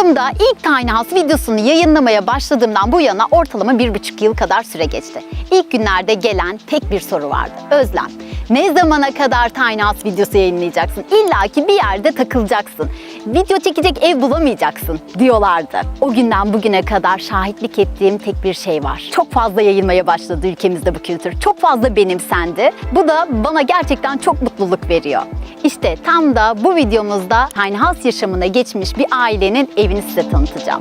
Kanalımda ilk Tiny House videosunu yayınlamaya başladığımdan bu yana ortalama bir buçuk yıl kadar süre geçti. İlk günlerde gelen tek bir soru vardı. Özlem, ne zamana kadar Tiny House videosu yayınlayacaksın? İlla ki bir yerde takılacaksın. Video çekecek ev bulamayacaksın diyorlardı. O günden bugüne kadar şahitlik ettiğim tek bir şey var. Çok fazla yayılmaya başladı ülkemizde bu kültür. Çok fazla benimsendi. Bu da bana gerçekten çok mutluluk veriyor. İşte tam da bu videomuzda Tiny House yaşamına geçmiş bir ailenin evini size tanıtacağım.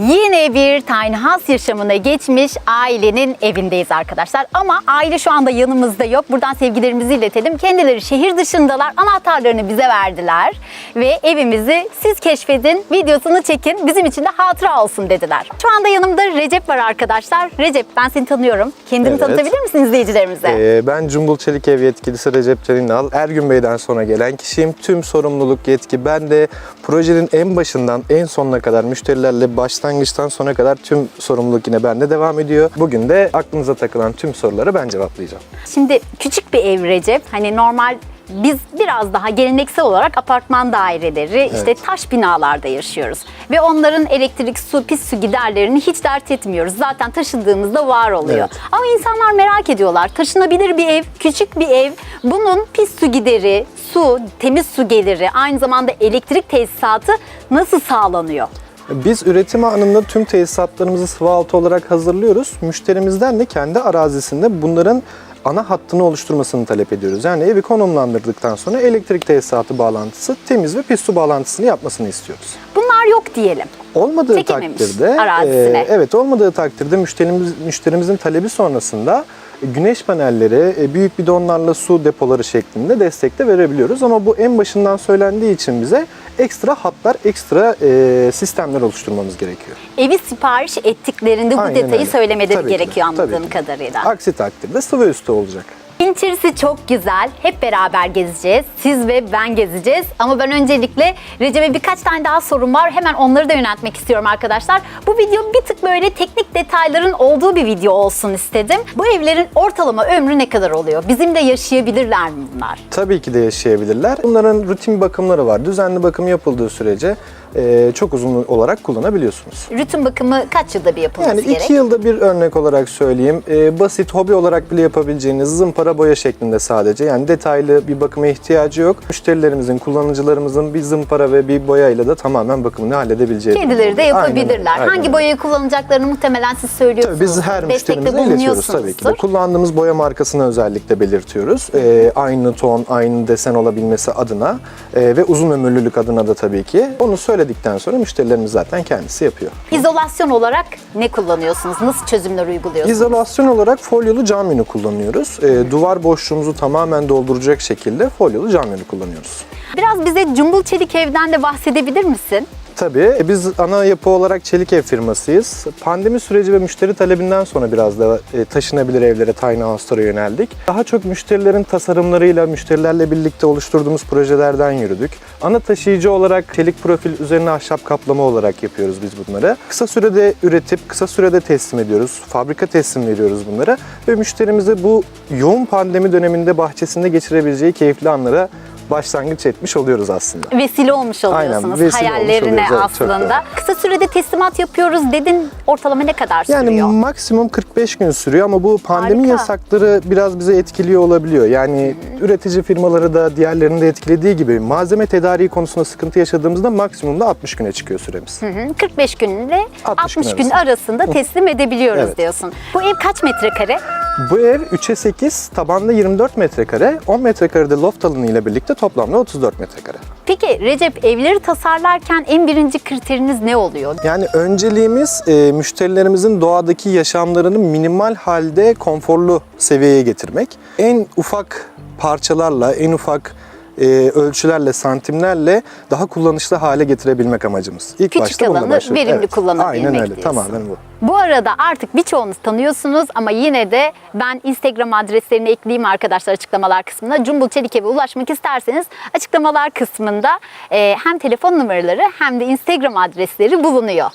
Yine bir tiny house yaşamına geçmiş ailenin evindeyiz arkadaşlar. Ama aile şu anda yanımızda yok. Buradan sevgilerimizi iletelim. Kendileri şehir dışındalar. Anahtarlarını bize verdiler. Ve evimizi siz keşfedin, videosunu çekin. Bizim için de hatıra olsun dediler. Şu anda yanımda Recep var arkadaşlar. Recep ben seni tanıyorum. Kendini Evet. tanıtabilir misin izleyicilerimize? Ee, ben Cumbul Çelik Ev yetkilisi Recep Caninal. Ergün Bey'den sonra gelen kişiyim. Tüm sorumluluk, yetki ben de projenin en başından en sonuna kadar müşterilerle başlangıçtan sona kadar tüm sorumluluk yine bende devam ediyor. Bugün de aklınıza takılan tüm soruları ben cevaplayacağım. Şimdi küçük bir ev Recep. Hani normal biz biraz daha geleneksel olarak apartman daireleri, işte taş binalarda yaşıyoruz. Ve onların elektrik, su, pis su giderlerini hiç dert etmiyoruz. Zaten taşındığımızda var oluyor. Evet. Ama insanlar merak ediyorlar. Taşınabilir bir ev, küçük bir ev. Bunun pis su gideri, su, temiz su geliri, aynı zamanda elektrik tesisatı nasıl sağlanıyor? Biz üretim anında tüm tesisatlarımızı sıvı altı olarak hazırlıyoruz. Müşterimizden de kendi arazisinde bunların ana hattını oluşturmasını talep ediyoruz. Yani evi konumlandırdıktan sonra elektrik tesisatı bağlantısı, temiz ve pis su bağlantısını yapmasını istiyoruz. Bunlar yok diyelim. Olmadığı Çekememiş takdirde, arazisine. e, evet olmadığı takdirde müşterimiz müşterimizin talebi sonrasında güneş panelleri, e, büyük bidonlarla su depoları şeklinde destek de verebiliyoruz. Ama bu en başından söylendiği için bize ekstra hatlar, ekstra e, sistemler oluşturmamız gerekiyor. Evi sipariş ettiklerinde bu Aynen detayı öyle. söylemeleri Tabii ki de, gerekiyor tabii anladığım de. kadarıyla. Aksi takdirde sıvı üstü olacak. İçerisi çok güzel. Hep beraber gezeceğiz. Siz ve ben gezeceğiz. Ama ben öncelikle Recep'e birkaç tane daha sorum var. Hemen onları da yöneltmek istiyorum arkadaşlar. Bu video bir tık böyle teknik detayların olduğu bir video olsun istedim. Bu evlerin ortalama ömrü ne kadar oluyor? Bizim de yaşayabilirler mi bunlar? Tabii ki de yaşayabilirler. Bunların rutin bakımları var. Düzenli bakım yapıldığı sürece e, çok uzun olarak kullanabiliyorsunuz. Rutin bakımı kaç yılda bir yapılması Yani gerek? iki yılda bir örnek olarak söyleyeyim. Ee, basit hobi olarak bile yapabileceğiniz zımpara boya şeklinde sadece. Yani detaylı bir bakıma ihtiyacı yok. Müşterilerimizin, kullanıcılarımızın bir zımpara ve bir boyayla da tamamen bakımını halledebileceği. Kendileri de oluyor. Aynen yapabilirler. aynen Hangi boyayı kullanacaklarını muhtemelen siz söylüyorsunuz. Tabii biz her müşterimize iletiyoruz tabii ki de. Kullandığımız boya markasını özellikle belirtiyoruz. Ee, aynı ton, aynı desen olabilmesi adına ee, ve uzun ömürlülük adına da tabii ki. Onu söyledikten sonra müşterilerimiz zaten kendisi yapıyor. İzolasyon olarak ne kullanıyorsunuz? Nasıl çözümler uyguluyorsunuz? İzolasyon olarak folyolu cam yünü kullanıyoruz. Ee, duvar boşluğumuzu tamamen dolduracak şekilde folyolu cam yünü kullanıyoruz. Biraz bize Cumbul Çelik Ev'den de bahsedebilir misin? Tabii e, biz ana yapı olarak çelik ev firmasıyız. Pandemi süreci ve müşteri talebinden sonra biraz da e, taşınabilir evlere, tiny house'lara yöneldik. Daha çok müşterilerin tasarımlarıyla, müşterilerle birlikte oluşturduğumuz projelerden yürüdük. Ana taşıyıcı olarak çelik profil üzerine ahşap kaplama olarak yapıyoruz biz bunları. Kısa sürede üretip kısa sürede teslim ediyoruz. Fabrika teslim veriyoruz bunları ve müşterimize bu yoğun pandemi döneminde bahçesinde geçirebileceği keyifli anlara başlangıç etmiş oluyoruz aslında. Vesile olmuş oluyorsunuz vesile olmuş hayallerine oluyoruz, evet, çok aslında. doğru. Kısa sürede teslimat yapıyoruz dedin. Ortalama ne kadar Yani sürüyor? maksimum 45 gün sürüyor ama bu pandemi Harika. yasakları biraz bize etkiliyor olabiliyor. Yani üretici firmaları da diğerlerini de etkilediği gibi malzeme tedariği konusunda sıkıntı yaşadığımızda maksimumda 60 güne çıkıyor süremiz. Hı hı, 45 günle 60, 60 gün gün arasında teslim edebiliyoruz Evet. diyorsun. Bu ev kaç metrekare? Bu ev 3'e 8, tabanda 24 metrekare, 10 metrekarede loft alanı ile birlikte toplamda 34 metrekare. Peki Recep evleri tasarlarken en birinci kriteriniz ne oluyor? Yani önceliğimiz e, müşterilerimizin doğadaki yaşamlarını minimal halde konforlu seviyeye getirmek. En ufak parçalarla, en ufak e, ölçülerle, santimlerle daha kullanışlı hale getirebilmek amacımız. İlk Küçük başta alanı verimli Evet, kullanabilmek Aynen öyle, diyorsun. tamamen bu. Bu arada artık birçoğunuz tanıyorsunuz ama yine de ben Instagram adreslerini ekleyeyim arkadaşlar açıklamalar kısmına. Cumbul Çelikev'e ulaşmak isterseniz açıklamalar kısmında e, hem telefon numaraları hem de Instagram adresleri bulunuyor.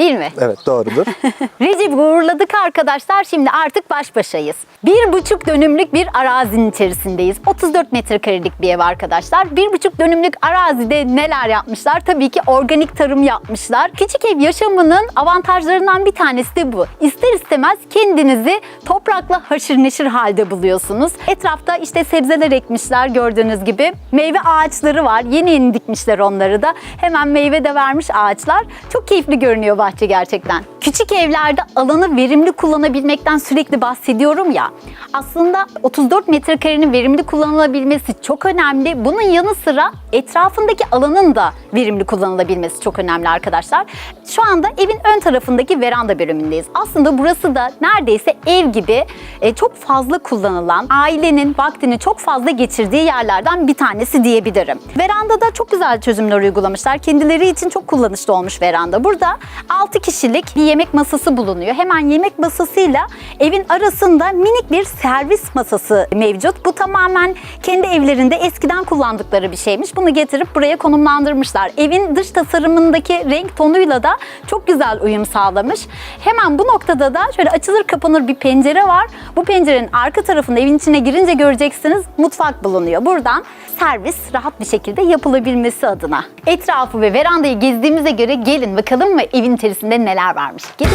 Değil mi? Evet doğrudur. Recep'i uğurladık arkadaşlar. Şimdi artık baş başayız. Bir buçuk dönümlük bir arazinin içerisindeyiz. 34 metrekarelik bir ev arkadaşlar. Bir buçuk dönümlük arazide neler yapmışlar? Tabii ki organik tarım yapmışlar. Küçük ev yaşamının avantajlarından bir tanesi de bu. İster istemez kendinizi toprakla haşır neşir halde buluyorsunuz. Etrafta işte sebzeler ekmişler gördüğünüz gibi. Meyve ağaçları var. Yeni yeni dikmişler onları da. Hemen meyve de vermiş ağaçlar. Çok keyifli görünüyor bahçe gerçekten. Küçük evlerde alanı verimli kullanabilmekten sürekli bahsediyorum ya. Aslında 34 metrekarenin verimli kullanılabilmesi çok önemli. Bunun yanı sıra etrafındaki alanın da verimli kullanılabilmesi çok önemli arkadaşlar. Şu anda evin ön tarafındaki veranda bölümündeyiz. Aslında burası da neredeyse ev gibi e, çok fazla kullanılan, ailenin vaktini çok fazla geçirdiği yerlerden bir tanesi diyebilirim. Verandada çok güzel çözümler uygulamışlar. Kendileri için çok kullanışlı olmuş veranda. Burada 6 kişilik bir yemek masası bulunuyor. Hemen yemek masasıyla evin arasında minik bir servis masası mevcut. Bu tamamen kendi evlerinde eskiden kullandıkları bir şeymiş. Bunu getirip buraya konumlandırmışlar. Evin dış tasarımındaki renk tonuyla da çok güzel uyum sağlamış. Hemen bu noktada da şöyle açılır kapanır bir pencere var. Bu pencerenin arka tarafında evin içine girince göreceksiniz mutfak bulunuyor. Buradan servis rahat bir şekilde yapılabilmesi adına. Etrafı ve verandayı gezdiğimize göre gelin bakalım mı evin içerisinde neler varmış. Gelin.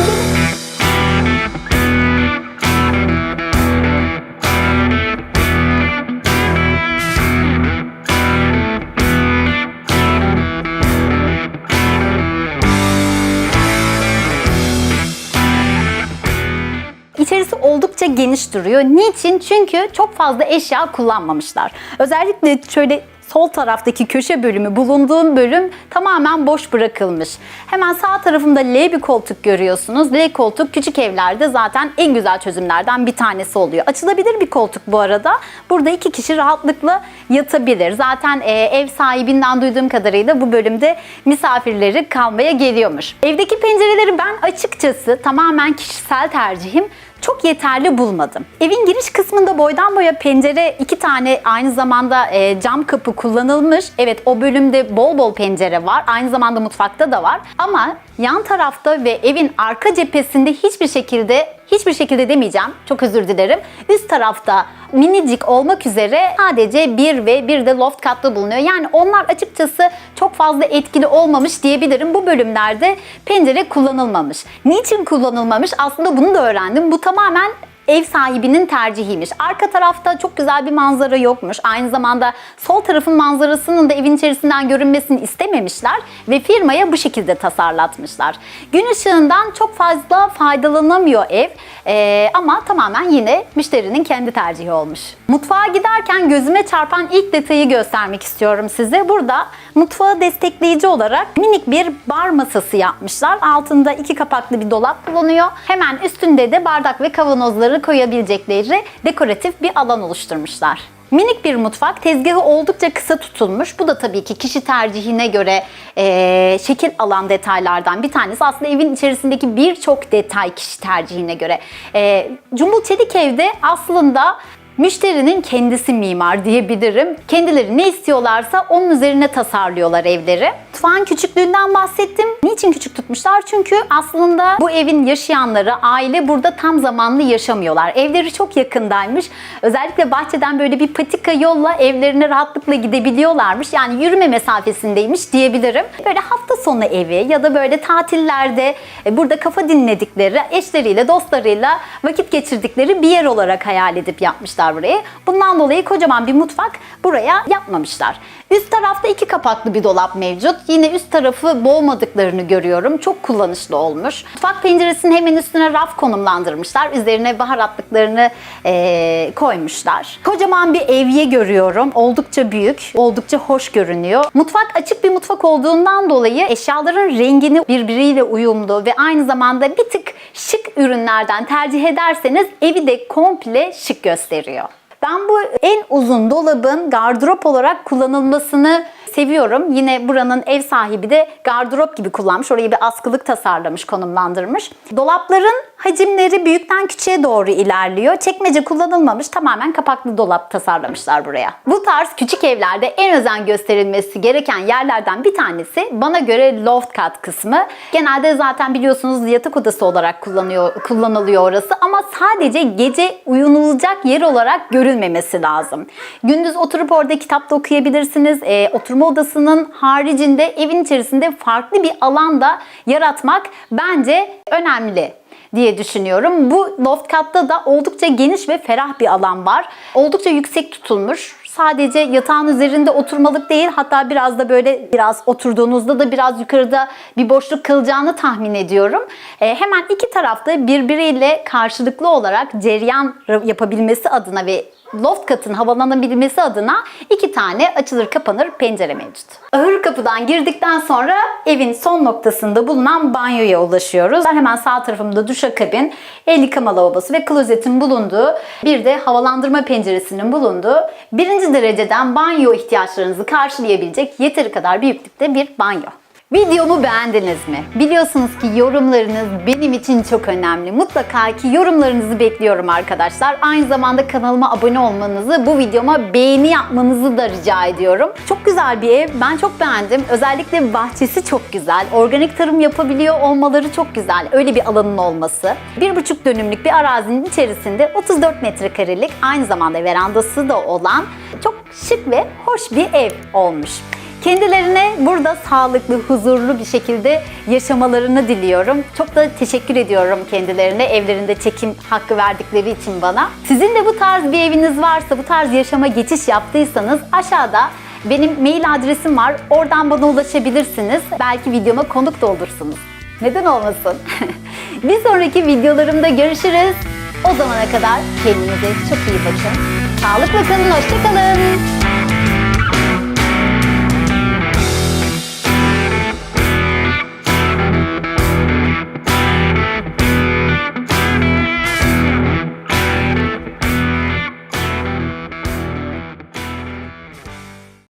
İçerisi oldukça geniş duruyor. Niçin? Çünkü çok fazla eşya kullanmamışlar. Özellikle şöyle sol taraftaki köşe bölümü, bulunduğum bölüm tamamen boş bırakılmış. Hemen sağ tarafımda L bir koltuk görüyorsunuz. L koltuk küçük evlerde zaten en güzel çözümlerden bir tanesi oluyor. Açılabilir bir koltuk bu arada. Burada iki kişi rahatlıkla yatabilir. Zaten e, ev sahibinden duyduğum kadarıyla bu bölümde misafirleri kalmaya geliyormuş. Evdeki pencereleri ben açıkçası tamamen kişisel tercihim çok yeterli bulmadım. Evin giriş kısmında boydan boya pencere iki tane aynı zamanda e, cam kapı kullanılmış. Evet o bölümde bol bol pencere var. Aynı zamanda mutfakta da var. Ama yan tarafta ve evin arka cephesinde hiçbir şekilde hiçbir şekilde demeyeceğim. Çok özür dilerim. Üst tarafta minicik olmak üzere sadece bir ve bir de loft katlı bulunuyor. Yani onlar açıkçası çok fazla etkili olmamış diyebilirim. Bu bölümlerde pencere kullanılmamış. Niçin kullanılmamış? Aslında bunu da öğrendim. Bu tamamen ev sahibinin tercihiymiş. Arka tarafta çok güzel bir manzara yokmuş. Aynı zamanda sol tarafın manzarasının da evin içerisinden görünmesini istememişler ve firmaya bu şekilde tasarlatmışlar. Gün ışığından çok fazla faydalanamıyor ev Ee, ama tamamen yine müşterinin kendi tercihi olmuş. Mutfağa giderken gözüme çarpan ilk detayı göstermek istiyorum size. Burada mutfağı destekleyici olarak minik bir bar masası yapmışlar. Altında iki kapaklı bir dolap bulunuyor. Hemen üstünde de bardak ve kavanozları koyabilecekleri dekoratif bir alan oluşturmuşlar. Minik bir mutfak, tezgahı oldukça kısa tutulmuş. Bu da tabii ki kişi tercihine göre eee, şekil alan detaylardan bir tanesi. Aslında evin içerisindeki birçok detay kişi tercihine göre. Eee Cumbul Çelik Ev'de aslında Müşterinin kendisi mimar diyebilirim. Kendileri ne istiyorlarsa onun üzerine tasarlıyorlar evleri. Mutfağın küçüklüğünden bahsettim. Niçin küçük tutmuşlar? Çünkü aslında bu evin yaşayanları, aile burada tam zamanlı yaşamıyorlar. Evleri çok yakındaymış. Özellikle bahçeden böyle bir patika yolla evlerine rahatlıkla gidebiliyorlarmış. Yani yürüme mesafesindeymiş diyebilirim. Böyle hafta sonu evi ya da böyle tatillerde e, burada kafa dinledikleri, eşleriyle, dostlarıyla vakit geçirdikleri bir yer olarak hayal edip yapmışlar burayı. Bundan dolayı kocaman bir mutfak buraya yapmamışlar. Üst tarafta iki kapaklı bir dolap mevcut. Yine üst tarafı boğmadıklarını görüyorum. Çok kullanışlı olmuş. Mutfak penceresinin hemen üstüne raf konumlandırmışlar. Üzerine baharatlıklarını eee, koymuşlar. Kocaman bir evye görüyorum. Oldukça büyük, oldukça hoş görünüyor. Mutfak açık bir mutfak olduğundan dolayı eşyaların rengini birbiriyle uyumlu ve aynı zamanda bir tık şık ürünlerden tercih ederseniz evi de komple şık gösteriyor. Ben bu en uzun dolabın gardırop olarak kullanılmasını seviyorum. Yine buranın ev sahibi de gardırop gibi kullanmış. Orayı bir askılık tasarlamış, konumlandırmış. Dolapların hacimleri büyükten küçüğe doğru ilerliyor. Çekmece kullanılmamış. Tamamen kapaklı dolap tasarlamışlar buraya. Bu tarz küçük evlerde en özen gösterilmesi gereken yerlerden bir tanesi bana göre loft kat kısmı. Genelde zaten biliyorsunuz yatak odası olarak kullanıyor, kullanılıyor orası ama sadece gece uyunulacak yer olarak görülmemesi lazım. Gündüz oturup orada kitap da okuyabilirsiniz. Ee, oturma odasının haricinde evin içerisinde farklı bir alanda yaratmak bence önemli diye düşünüyorum. Bu loft katta da oldukça geniş ve ferah bir alan var. Oldukça yüksek tutulmuş. Sadece yatağın üzerinde oturmalık değil hatta biraz da böyle biraz oturduğunuzda da biraz yukarıda bir boşluk kalacağını tahmin ediyorum. Ee, hemen iki tarafta birbiriyle karşılıklı olarak ceryan yapabilmesi adına ve loft katın havalanabilmesi adına iki tane açılır kapanır pencere mevcut. Ahır kapıdan girdikten sonra evin son noktasında bulunan banyoya ulaşıyoruz. Hemen sağ tarafımda duşakabin, el yıkama lavabosu ve klozetin bulunduğu bir de havalandırma penceresinin bulunduğu birinci dereceden banyo ihtiyaçlarınızı karşılayabilecek yeteri kadar büyüklükte bir banyo. Videomu beğendiniz mi? Biliyorsunuz ki yorumlarınız benim için çok önemli. Mutlaka ki yorumlarınızı bekliyorum arkadaşlar. Aynı zamanda kanalıma abone olmanızı, bu videoma beğeni yapmanızı da rica ediyorum. Çok güzel bir ev. Ben çok beğendim. Özellikle bahçesi çok güzel. Organik tarım yapabiliyor olmaları çok güzel. Öyle bir alanın olması. Bir buçuk dönümlük bir arazinin içerisinde 34 metrekarelik aynı zamanda verandası da olan çok şık ve hoş bir ev olmuş. Kendilerine burada sağlıklı, huzurlu bir şekilde yaşamalarını diliyorum. Çok da teşekkür ediyorum kendilerine evlerinde çekim hakkı verdikleri için bana. Sizin de bu tarz bir eviniz varsa, bu tarz yaşama geçiş yaptıysanız aşağıda benim mail adresim var. Oradan bana ulaşabilirsiniz. Belki videoma konuk da olursunuz. Neden olmasın? bir sonraki videolarımda görüşürüz. O zamana kadar kendinize çok iyi bakın. Sağlıkla kalın, hoşçakalın.